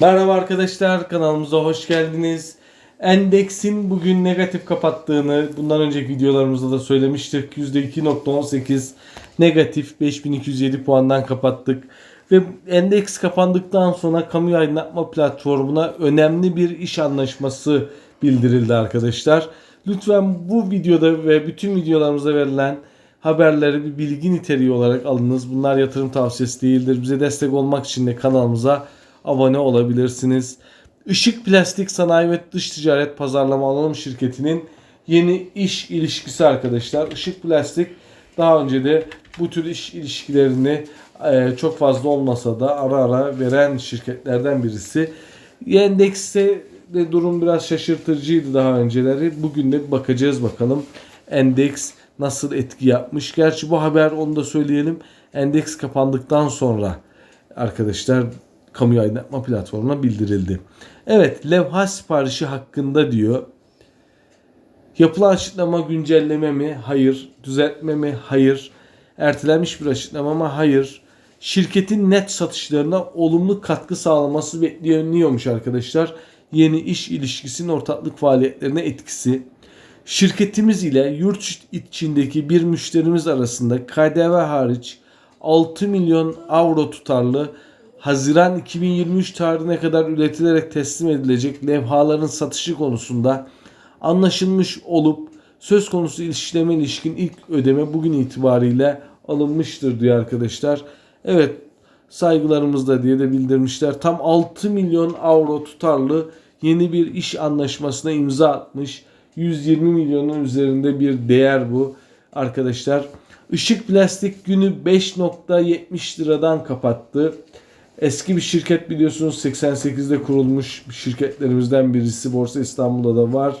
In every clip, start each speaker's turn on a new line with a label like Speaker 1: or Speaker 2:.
Speaker 1: Merhaba arkadaşlar kanalımıza hoş geldiniz. Endeksin bugün negatif kapattığını bundan önceki videolarımızda da söylemiştik. %2.18 negatif 5207 puandan kapattık. Ve endeks kapandıktan sonra kamu aydınlatma platformuna önemli bir iş anlaşması bildirildi arkadaşlar. Lütfen bu videoda ve bütün videolarımızda verilen haberleri bir bilgi niteliği olarak alınız. Bunlar yatırım tavsiyesi değildir. Bize destek olmak için de kanalımıza abone olabilirsiniz. Işık Plastik Sanayi ve Dış Ticaret Pazarlama Anonim Şirketi'nin yeni iş ilişkisi arkadaşlar. Işık Plastik daha önce de bu tür iş ilişkilerini e, çok fazla olmasa da ara ara veren şirketlerden birisi. Endekste de durum biraz şaşırtıcıydı daha önceleri. Bugün de bakacağız bakalım endeks nasıl etki yapmış. Gerçi bu haber onu da söyleyelim. Endeks kapandıktan sonra arkadaşlar kamu aydınlatma platformuna bildirildi. Evet levha siparişi hakkında diyor. Yapılan açıklama güncelleme mi? Hayır. Düzeltme mi? Hayır. Ertelenmiş bir açıklama mı? Hayır. Şirketin net satışlarına olumlu katkı sağlaması bekleniyormuş arkadaşlar. Yeni iş ilişkisinin ortaklık faaliyetlerine etkisi. Şirketimiz ile yurt içindeki bir müşterimiz arasında KDV hariç 6 milyon avro tutarlı Haziran 2023 tarihine kadar üretilerek teslim edilecek levhaların satışı konusunda anlaşılmış olup söz konusu işleme ilişkin ilk ödeme bugün itibariyle alınmıştır diyor arkadaşlar. Evet saygılarımızda diye de bildirmişler. Tam 6 milyon avro tutarlı yeni bir iş anlaşmasına imza atmış. 120 milyonun üzerinde bir değer bu arkadaşlar. Işık Plastik günü 5.70 liradan kapattı. Eski bir şirket biliyorsunuz 88'de kurulmuş şirketlerimizden birisi. Borsa İstanbul'da da var.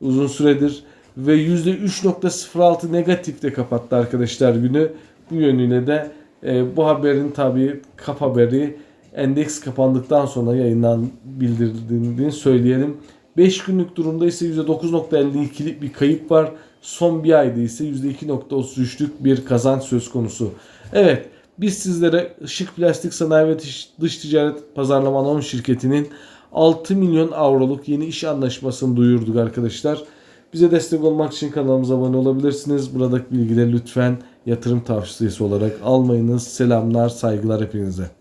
Speaker 1: Uzun süredir ve %3.06 negatifte kapattı arkadaşlar günü. Bu yönüyle de e, bu haberin tabii kap haberi endeks kapandıktan sonra yayından bildirildiğini söyleyelim. 5 günlük durumda ise %9.52'lik bir kayıp var. Son bir ayda ise %2.33'lük bir kazanç söz konusu. Evet biz sizlere Işık Plastik Sanayi ve Dış Ticaret Pazarlama Anonim Şirketi'nin 6 milyon avroluk yeni iş anlaşmasını duyurduk arkadaşlar. Bize destek olmak için kanalımıza abone olabilirsiniz. Buradaki bilgileri lütfen yatırım tavsiyesi olarak almayınız. Selamlar, saygılar hepinize.